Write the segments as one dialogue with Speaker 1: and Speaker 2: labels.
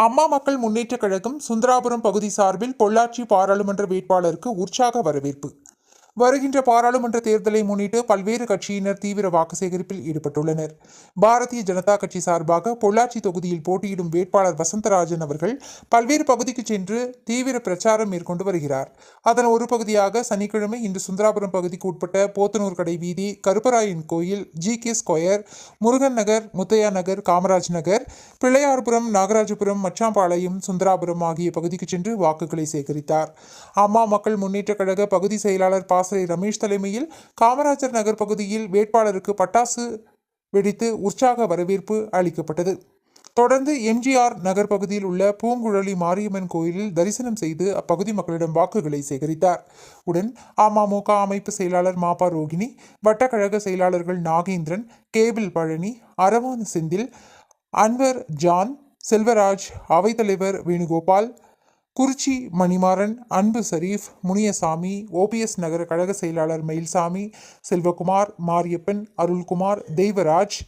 Speaker 1: அம்மா மக்கள் முன்னேற்றக் கழகம் சுந்தராபுரம் பகுதி சார்பில் பொள்ளாச்சி பாராளுமன்ற வேட்பாளருக்கு உற்சாக வரவேற்பு. வருகின்ற பாராளுமன்ற தேர்தலை முன்னிட்டு பல்வேறு கட்சியினர் தீவிர வாக்கு சேகரிப்பில் ஈடுபட்டுள்ளனர். பாரதிய ஜனதா கட்சி சார்பாக பொள்ளாச்சி தொகுதியில் போட்டியிடும் வேட்பாளர் வசந்தராஜன் அவர்கள் பல்வேறு பகுதிக்கு சென்று தீவிர பிரச்சாரம் மேற்கொண்டு வருகிறார். அதன் ஒரு பகுதியாக சனிக்கிழமை இன்று சுந்தராபுரம் பகுதிக்கு உட்பட்ட போத்தனூர் கடை வீதி கருப்பராயன் கோயில் G K square Murugan Nagar Muthaiya Nagar Kamaraj Nagar Pillaiyarpuram Nagarajapuram Machampalayam Sundarapuram ஆகிய பகுதிக்கு சென்று வாக்குகளை சேகரித்தார். அம்மா மக்கள் முன்னேற்ற கழக பகுதி செயலாளர் பாசறை ரமேஷ் தலைமையில் காமராஜர் நகர் பகுதியில் வேட்பாளருக்கு பட்டாசு வெடித்து உற்சாக வரவேற்பு அளிக்கப்பட்டது. தொடர்ந்து எம்ஜிஆர் நகர் பகுதியில் உள்ள பூங்குழலி மாரியம்மன் கோயிலில் தரிசனம் செய்து அப்பகுதி மக்களிடம் வாக்குகளை சேகரித்தார். உடன் அமமுக அமைப்பு செயலாளர் மாபா ரோகிணி வட்டக்கழக செயலாளர்கள் நாகேந்திரன் கேபிள் பழனி அரவான் செந்தில் அன்வர் ஜான் செல்வராஜ் அவைத்தலைவர் வேணுகோபால் குறிச்சி மணிமாறன் அன்பு சரீஃப் முனியசாமி ஓபிஎஸ் நகர கழக செயலாளர் மயில்சாமி செல்வகுமார் மாரியப்பன் அருள்குமார் தெய்வராஜ்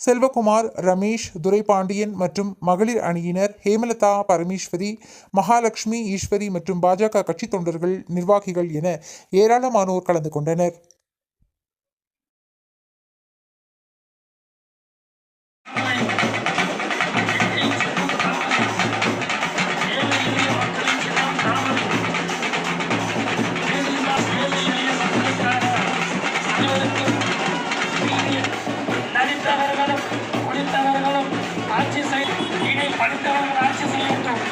Speaker 1: செல்வகுமார் ரமேஷ் துரைபாண்டியன் மற்றும் மகளிர் அணியினர் ஹேமலதா பரமேஸ்வரி மகாலட்சுமி ஈஸ்வரி மற்றும் பாஜக கட்சி தொண்டர்கள் நிர்வாகிகள் என ஏராளமானோர் கலந்து கொண்டனர்.
Speaker 2: இனி படித்தவர்கள் ஆட்சி செய்யட்டும்